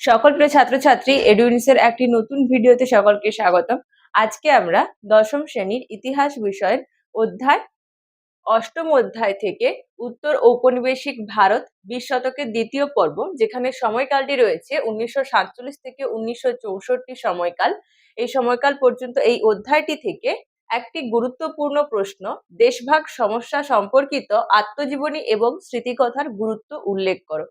সকল প্রিয় ছাত্রছাত্রী এডুইন্সের একটি নতুন ভিডিওতে সকলকে স্বাগতম। আজকে আমরা দশম শ্রেণির ইতিহাস বিষয়ের অধ্যায়, অষ্টম অধ্যায় থেকে উত্তর ঔপনিবেশিক ভারত বিশ শতকের দ্বিতীয় পর্ব, যেখানে সময়কালটি রয়েছে উনিশশো সাতচল্লিশ থেকে উনিশশো চৌষট্টি সময়কাল। এই সময়কাল পর্যন্ত এই অধ্যায়টি থেকে একটি গুরুত্বপূর্ণ প্রশ্ন, দেশভাগ সমস্যা সম্পর্কিত আত্মজীবনী এবং স্মৃতিকথার গুরুত্ব উল্লেখ করো।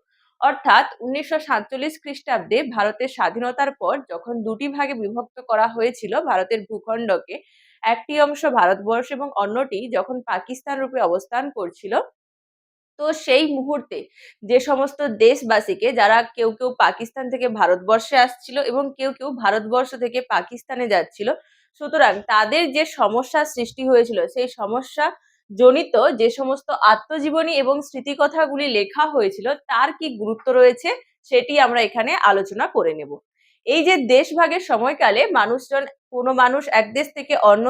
অর্থাৎ উনিশশো সাতচল্লিশ খ্রিস্টাব্দে ভারতের স্বাধীনতার পর যখন দুটি ভাগে বিভক্ত করা হয়েছিল ভারতের ভূখণ্ডকে, একটি অংশ ভারতবর্ষ এবং অন্যটি যখন পাকিস্তান রূপে অবস্থান করছিল, তো সেই মুহূর্তে যে সমস্ত দেশবাসীকে যারা কেউ কেউ পাকিস্তান থেকে ভারতবর্ষে আসছিল এবং কেউ কেউ ভারতবর্ষ থেকে পাকিস্তানে যাচ্ছিল, সুতরাং তাদের যে সমস্যার সৃষ্টি হয়েছিল, সেই সমস্যা জনিত যে সমস্ত আত্মজীবনী এবং স্মৃতিকথাগুলি লেখা হয়েছিল, তার কি গুরুত্ব রয়েছে সেটি আমরা এখানে আলোচনা করে নেব। এই যে দেশভাগের সময়কালে মানুষজন, কোনো মানুষ এক দেশ থেকে অন্য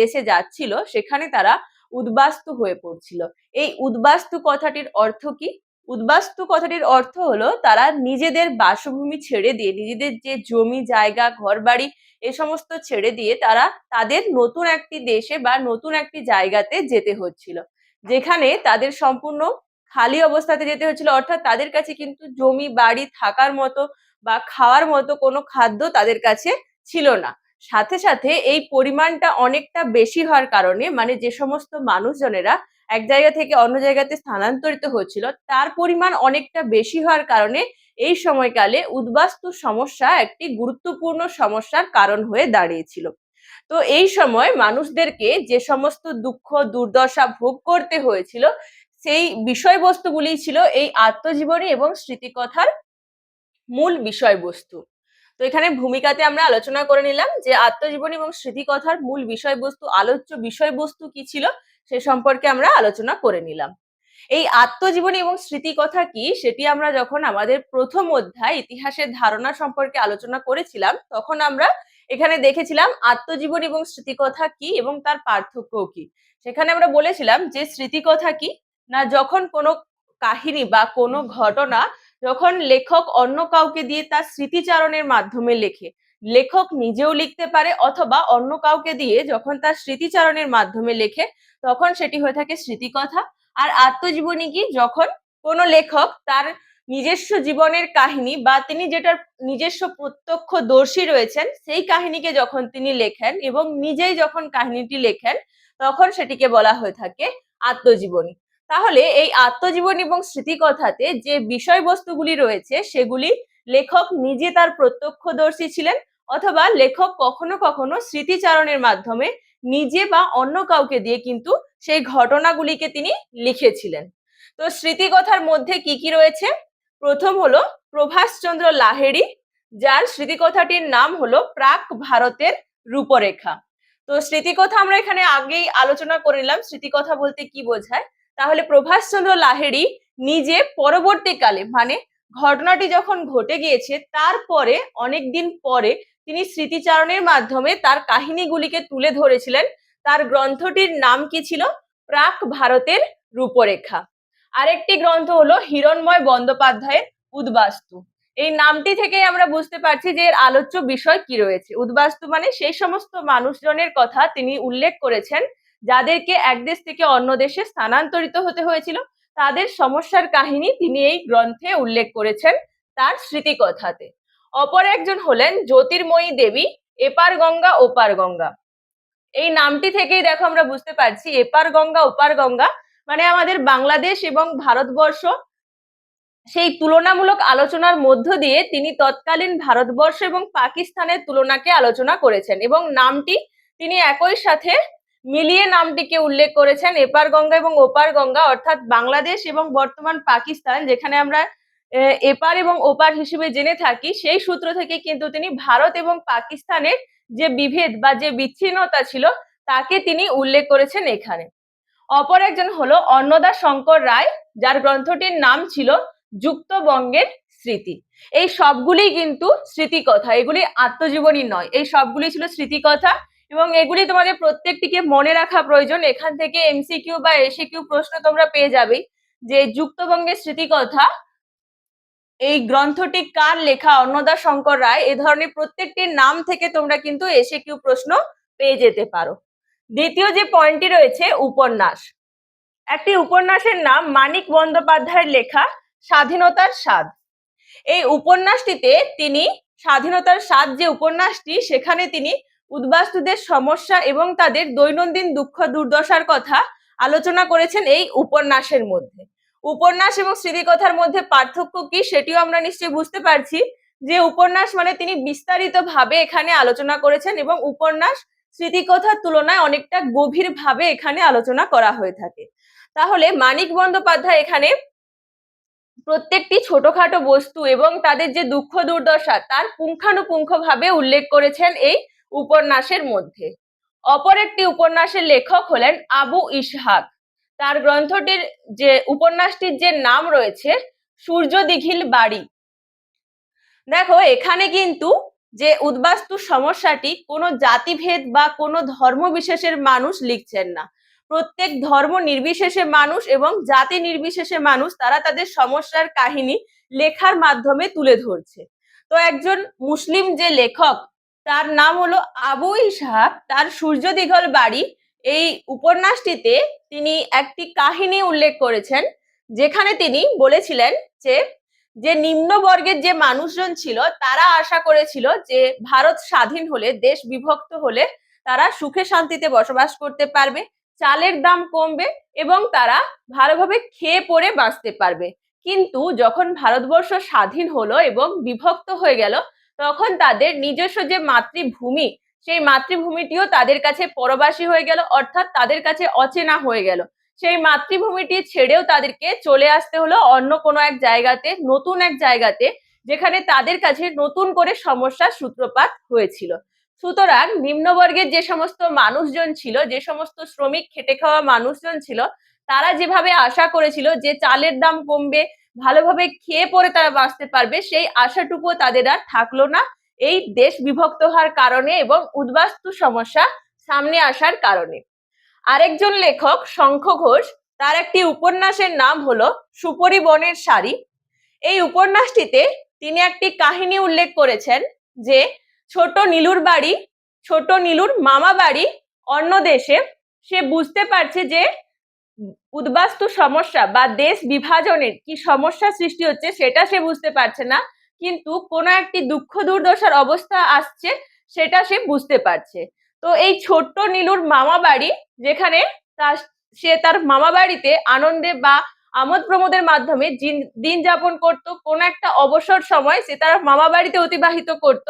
দেশে যাচ্ছিল, সেখানে তারা উদ্বাস্তু হয়ে পড়ছিল। এই উদ্বাস্তু কথাটির অর্থ কি? উদ্বাস্তু কথাটির অর্থ হলো, তারা নিজেদের বাসভূমি ছেড়ে দিয়ে, নিজেদের যে জমি, জায়গা ঘর বাড়ি এ সমস্ত ছেড়ে দিয়ে তারা তাদের নতুন একটি দেশে বা নতুন একটি জায়গাতে যেতে হচ্ছিল। যেখানে তাদের সম্পূর্ণ খালি অবস্থাতে যেতে হচ্ছিল, অর্থাৎ তাদের কাছে কিন্তু জমি, বাড়ি থাকার মতো বা খাওয়ার মতো কোনো খাদ্য তাদের কাছে ছিল না। সাথে সাথে এই পরিমাণটা অনেকটা বেশি হওয়ার কারণে মানে যে সমস্ত মানুষজনেরা এক জায়গা থেকে অন্য জায়গাতে স্থানান্তরিত হচ্ছিল তার পরিমাণ অনেকটা বেশি হওয়ার কারণে এই সময়কালে উদ্বাস্তু সমস্যা একটি গুরুত্বপূর্ণ সমস্যার কারণ হয়ে দাঁড়িয়েছিল। তো এই সময় মানুষদেরকে যে সমস্ত দুঃখ, দুর্দশা ভোগ করতে হয়েছিল, সেই বিষয়বস্তুগুলি ছিল এই আত্মজীবনী এবং স্মৃতিকথার মূল বিষয়বস্তু। তো এখানে ভূমিকাতে আমরা আলোচনা করে নিলাম যে আত্মজীবনী এবং স্মৃতিকথার মূল বিষয়বস্তু, আলোচ্য বিষয়বস্তু কি ছিল সে সম্পর্কে আমরা আলোচনা করে নিলাম। এই আত্মজীবনী এবং স্মৃতিকথা কি সেটি আমরা যখন আমাদের প্রথম অধ্যায় ইতিহাসের ধারণা সম্পর্কে আলোচনা করেছিলাম, তখন আমরা এখানে দেখেছিলাম আত্মজীবনী এবং স্মৃতিকথা কি এবং তার পার্থক্য কি। সেখানে আমরা বলেছিলাম যে স্মৃতিকথা কি? না যখন কোনো কাহিনী বা কোনো ঘটনা যখন লেখক অন্য কাউকে দিয়ে তার স্মৃতিচারণের মাধ্যমে লেখে, লেখক নিজেও লিখতে পারে অথবা অন্য কাউকে দিয়ে যখন তার স্মৃতিচারণের মাধ্যমে লেখে, তখন সেটি হয়ে থাকে স্মৃতিকথা। আর আত্মজীবনী কি? যখন কোনো লেখক তার নিজস্ব জীবনের কাহিনী বা তিনি যেটার নিজস্ব প্রত্যক্ষদর্শী রয়েছেন, সেই কাহিনীকে যখন তিনি লেখেন এবং নিজেই যখন কাহিনীটি লেখেন, তখন সেটিকে বলা হয়ে থাকে আত্মজীবনী। তাহলে এই আত্মজীবনী এবং স্মৃতিকথাতে যে বিষয়বস্তুগুলি রয়েছে, সেগুলি লেখক নিজে তার প্রত্যক্ষদর্শী ছিলেন অথবা লেখক কখনো কখনো স্মৃতিচারণের মাধ্যমে নিজে বা অন্য কাউকে দিয়ে কিন্তু সেই ঘটনাগুলিকে তিনি লিখেছিলেন। তো স্মৃতিকথার মধ্যে কি কি রয়েছে? প্রথম হলো প্রভাষচন্দ্র লাহেড়ি, যার স্মৃতিকথাটির নাম হলো প্রাক ভারতের রূপরেখা। তো স্মৃতিকথা আমরা এখানে আগেই আলোচনা করে নিলাম। স্মৃতিকথা বলতে কি বোঝায়? তাহলে প্রভাষচন্দ্র লাহেড়ি নিজে পরবর্তীকালে মানে ঘটনাটি যখন ঘটে গিয়েছে, তারপরে, অনেকদিন পরে তিনি স্মৃতিচারণের মাধ্যমে তার কাহিনীগুলিকে তুলে ধরেছিলেন। তার গ্রন্থটির নাম কি ছিল? প্রাক ভারতের রূপরেখা। আরেকটি গ্রন্থ হলো হিরণময় বন্দ্যোপাধ্যায়ের উদ্বাস্তু। এই নামটি থেকেই আমরা বুঝতে পারছি যে এর আলোচ্য বিষয় কি রয়েছে। উদ্বাস্তু মানে সেই সমস্ত মানুষজনের কথা তিনি উল্লেখ করেছেন যাদেরকে এক দেশ থেকে অন্য দেশে স্থানান্তরিত হতে হয়েছিল, তাদের সমস্যার কাহিনী তিনি এই গ্রন্থে উল্লেখ করেছেন তার স্মৃতিকথাতে। অপর একজন হলেন জ্যোতির্ময়ী দেবী এপার গঙ্গা, ওপার গঙ্গা। এই নামটি থেকেই দেখো আমরা বুঝতে পারছি, এপার গঙ্গা, ওপার গঙ্গা মানে আমাদের বাংলাদেশ এবং ভারতবর্ষ। সেই তুলনামূলক আলোচনার মধ্য দিয়ে তিনি তৎকালীন ভারতবর্ষ এবং পাকিস্তানের তুলনাকে আলোচনা করেছেন এবং নামটি তিনি একই সাথে মিলিয়ে নামটিকে উল্লেখ করেছেন এপার গঙ্গা এবং ওপার গঙ্গা, অর্থাৎ বাংলাদেশ এবং বর্তমান পাকিস্তান, যেখানে আমরা এপার এবং ওপার হিসেবে জেনে থাকি, সেই সূত্র থেকে কিন্তু তিনি ভারত এবং পাকিস্তানের যে বিভেদ বা যে বিচ্ছিন্নতা ছিল, তাকে তিনি উল্লেখ করেছেন এখানে। অপর একজন হলো অন্নদা শঙ্কর রায়, যার গ্রন্থটির নাম ছিল যুক্তবঙ্গের স্মৃতি। এই সবগুলি কিন্তু স্মৃতিকথা, এগুলি আত্মজীবনী নয়, এই সবগুলি ছিল স্মৃতিকথা। এবং এগুলি তোমাদের প্রত্যেকটিকে মনে রাখা প্রয়োজন। এখান থেকে এমসিকিউ বা এসিকিউ প্রশ্ন তোমরা পেয়ে যাবেই যে যুক্তবঙ্গের স্মৃতিকথা, এই গ্রন্থটি কার লেখা? অন্নদা শঙ্কর রায়, এ ধরনের প্রত্যেকটির নাম থেকে তোমরা কিন্তু এসে কিউ প্রশ্ন পেয়ে যেতে পারো। দ্বিতীয় যে পয়েন্টটি রয়েছে, উপন্যাস। একটি উপন্যাসের নাম মানিক বন্দ্যোপাধ্যায়ের লেখা, স্বাধীনতার স্বাদ। এই উপন্যাসটিতে তিনি স্বাধীনতার স্বাদ যে উপন্যাসটি, সেখানে তিনি উদ্বাস্তুদের সমস্যা এবং তাদের দৈনন্দিন দুঃখ দুর্দশার কথা আলোচনা করেছেন এই উপন্যাসের মধ্যে। উপন্যাস এবং স্মৃতিকথার মধ্যে পার্থক্য কি সেটিও আমরা নিশ্চয়ই বুঝতে পারছি যে উপন্যাস মানে তিনি বিস্তারিত ভাবে এখানে আলোচনা করেছেন এবং উপন্যাস স্মৃতিকথার তুলনায় অনেকটা গভীর ভাবে এখানে আলোচনা করা হয়ে থাকে। তাহলে মানিক বন্দ্যোপাধ্যায় এখানে প্রত্যেকটি ছোটখাটো বস্তু এবং তাদের যে দুঃখ দুর্দশা তার পুঙ্খানুপুঙ্খ ভাবে উল্লেখ করেছেন এই উপন্যাসের মধ্যে। অপর একটি উপন্যাসের লেখক হলেন আবু ইসহাক। তার গ্রন্থটির যে, উপন্যাসটির যে নাম রয়েছে সূর্য দিঘিল বাড়ি। দেখো, এখানে কিন্তু যে উদ্বাস্তু সমস্যাটি, কোনো জাতিভেদ বা কোনো ধর্ম বিশেষের মানুষ লিখছেন না। প্রত্যেক ধর্ম নির্বিশেষে মানুষ এবং জাতি নির্বিশেষে মানুষ, তারা তাদের সমস্যার কাহিনী লেখার মাধ্যমে তুলে ধরছে। তো একজন মুসলিম যে লেখক তার নাম হলো আবু ইসহাক। তার সূর্য দিঘল বাড়ি এই উপন্যাসটিতে তিনি একটি কাহিনী উল্লেখ করেছেন, যেখানে তিনি বলেছিলেন যে যে নিম্নবর্গের যে মানুষজন ছিল, তারা আশা করেছিল যে ভারত স্বাধীন হলে, দেশ বিভক্ত হলে তারা সুখে শান্তিতে বসবাস করতে পারবে, চালের দাম কমবে এবং তারা ভালোভাবে খেয়ে পরে বাঁচতে পারবে। কিন্তু যখন ভারতবর্ষ স্বাধীন হলো এবং বিভক্ত হয়ে গেল তখন তাদের নিজস্ব যে মাতৃভূমি, সেই মাতৃভূমিটিও তাদের কাছে পরবাসী হয়ে গেল, অর্থাৎ তাদের কাছে অচেনা হয়ে গেল। সেই মাতৃভূমিটি ছেড়েও তাদেরকে চলে আসতে হলো অন্য কোনো এক জায়গাতে, নতুন এক জায়গাতে, যেখানে তাদের কাছে নতুন করে সমস্যার সূত্রপাত হয়েছিল। সুতরাং নিম্নবর্গের যে সমস্ত মানুষজন ছিল, যে সমস্ত শ্রমিক খেটে খাওয়া মানুষজন ছিল, তারা যেভাবে আশা করেছিল যে চালের দাম কমবে ভালোভাবে খেয়ে পরে তারা বাঁচতে পারবে, সেই আশাটুকু তাদের আর থাকল না। এই দেশ বিভক্ত হওয়ার কারণে এবং উদ্বাস্তু সমস্যা সামনে আসার কারণে। আরেকজন লেখক, শঙ্খ ঘোষ, তার একটি উপন্যাসের নাম হলো সুপরি বনের শাড়ি এই উপন্যাসটিতে তিনি একটি কাহিনী উল্লেখ করেছেন যে, ছোট নীলুর বাড়ি, ছোট নীলুর মামা বাড়ি অন্য দেশে, সে বুঝতে পারছে যে উদ্বাস্তু সমস্যা বা দেশ বিভাজনের কি সমস্যা সৃষ্টি হচ্ছে সেটা সে বুঝতে পারছে না। কিন্তু কোনো একটি দুঃখ দুর্দশার অবস্থা আসছে সেটা সে বুঝতে পারছে। তো এই ছোট্ট নীলুর মামা বাড়ি যেখানে তার, সে তার মামা বাড়িতে আনন্দে বা আমোদ প্রমোদের মাধ্যমে দিন যাপন করত, কোন একটা অবসর সময় সে তার মামা বাড়িতে অতিবাহিত করত।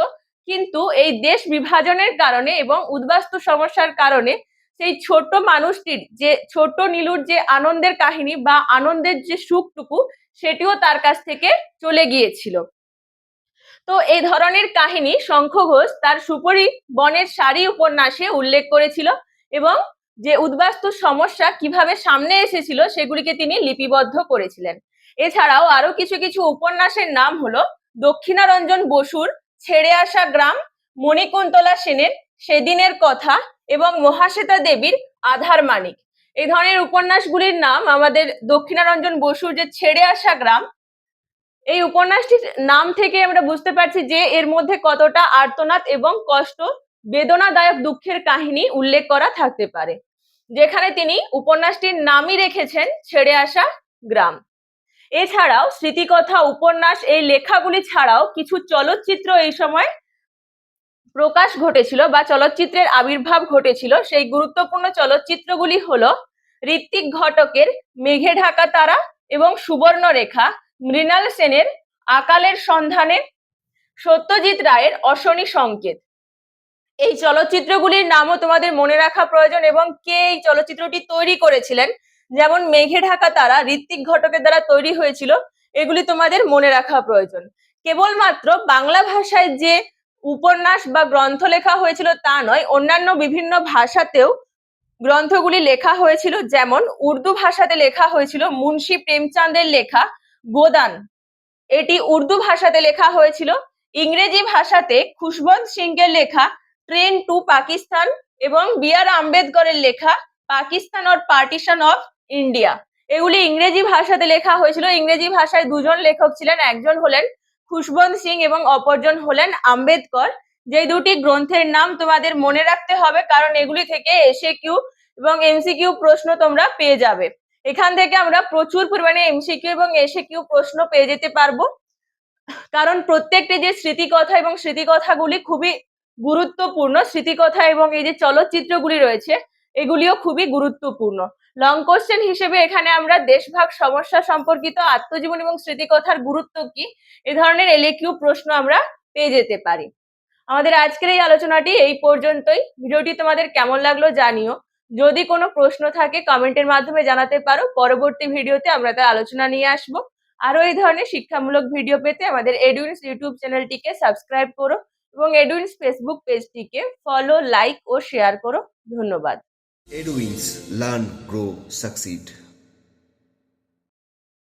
কিন্তু এই দেশ বিভাজনের কারণে এবং উদ্বাস্তু সমস্যার কারণে সেই ছোট মানুষটির যে ছোট নীলুর যে আনন্দের কাহিনী বা আনন্দের যে সুখটুকু, সেটিও তার কাছ থেকে চলে গিয়েছিল। তো এই ধরনের কাহিনী শঙ্খ ঘোষ তার সুপরি বনের শাড়ি উপন্যাসে উল্লেখ করেছিল এবং যে উদ্বাস্তু সমস্যা কীভাবে সামনে এসেছিল সেগুলিকে তিনি লিপিবদ্ধ করেছিলেন। এছাড়াও আরও কিছু কিছু উপন্যাসের নাম হলো দক্ষিণারঞ্জন বসুর ছেড়ে আসা গ্রাম, মণিকুন্তলা সেনের সেদিনের কথা এবং মহাশ্বেতা দেবীর আধার মানিক। এই ধরনের উপন্যাসগুলির নাম আমাদের দক্ষিণারঞ্জন বসুর যে ছেড়ে আসা গ্রাম, এই উপন্যাসটির নাম থেকে আমরা বুঝতে পারছি যে এর মধ্যে কতটা আর্তনাদ এবং কষ্ট, বেদনাদায়ক দুঃখের কাহিনী উল্লেখ করা থাকতে পারে, যেখানে তিনি উপন্যাসটির নামই রেখেছেন ছেড়ে আসা গ্রাম। এছাড়াও স্মৃতিকথা, উপন্যাস, এই লেখাগুলি ছাড়াও কিছু চলচ্চিত্র এই সময় প্রকাশ ঘটেছিল বা চলচ্চিত্রের আবির্ভাব ঘটেছিল, সেই গুরুত্বপূর্ণ চলচ্চিত্রগুলি হলো ঋত্বিক ঘটকের মেঘে ঢাকা তারা এবং সুবর্ণরেখা, মৃণাল সেনের আকালের সন্ধানে, সত্যজিৎ রায়ের অশনি সংকেত। এই চলচ্চিত্রগুলির নামও তোমাদের মনে রাখা প্রয়োজন এবং কে এই চলচ্চিত্রটি তৈরি করেছিলেন? যেমন মেঘে ঢাকা তারা, ঋত্বিক ঘটকের দ্বারা তৈরি হয়েছিল, এগুলি তোমাদের মনে রাখা প্রয়োজন। কেবলমাত্র বাংলা ভাষায় যে উপন্যাস বা গ্রন্থ লেখা হয়েছিল তা নয়, অন্যান্য বিভিন্ন ভাষাতেও গ্রন্থগুলি লেখা হয়েছিল। যেমন, উর্দু ভাষাতে লেখা হয়েছিল মুন্সি প্রেমচাঁদের লেখা গোদান। এটি উর্দু ভাষাতে লেখা হয়েছিল। ইংরেজি ভাষাতে খুশবন্ত সিংয়ের লেখা ট্রেন টু পাকিস্তান এবং বি আর আম্বেদকরের লেখা Pakistan or partition of India. এগুলি ইংরেজি ভাষাতে লেখা হয়েছিল। ইংরেজি ভাষায় দুজন লেখক ছিলেন। একজন হলেন খুশবন্ত সিং এবং অপরজন হলেন আম্বেদকর। যে দুটি গ্রন্থের নাম তোমাদের মনে রাখতে হবে, কারণ এগুলি থেকে এসে কিউ এবং এমসিকিউ প্রশ্ন তোমরা পেয়ে যাবে। এখান থেকে আমরা প্রচুর পরিমাণে এমসিকিউ এবং এসে কিউ প্রশ্ন পেয়ে যেতে পারব। কারণ প্রত্যেকটি যে স্মৃতিকথা এবং স্মৃতিকথাগুলি খুবই গুরুত্বপূর্ণ, স্মৃতিকথা এবং এই যে চলচ্চিত্রগুলি রয়েছে, এগুলিও খুবই গুরুত্বপূর্ণ। লং কোশ্চেন হিসেবে এখানে আমরা দেশভাগ সমস্যা সম্পর্কিত, আত্মজীবন এবং স্মৃতিকথার গুরুত্ব কি? এ ধরনের এলএকিউ প্রশ্ন আমরা পেয়ে যেতে পারি। আমাদের আজকের এই আলোচনাটি এই পর্যন্তই। ভিডিওটি তোমাদের কেমন লাগল জানিও। যদি কোনো প্রশ্ন থাকে, কমেন্টের মাধ্যমে জানাতে পারো। পরবর্তী ভিডিওতে আমরা তার আলোচনা নিয়ে আসব। আরও এই ধরনের শিক্ষামূলক ভিডিও পেতে আমাদের এডুইন্স ইউটিউব চ্যানেলটিকে সাবস্ক্রাইব করো এবং এডুইন্স ফেসবুক পেজটিকে ফলো লাইক ও শেয়ার করো। ধন্যবাদ। Edwins Learn, Grow, Succeed.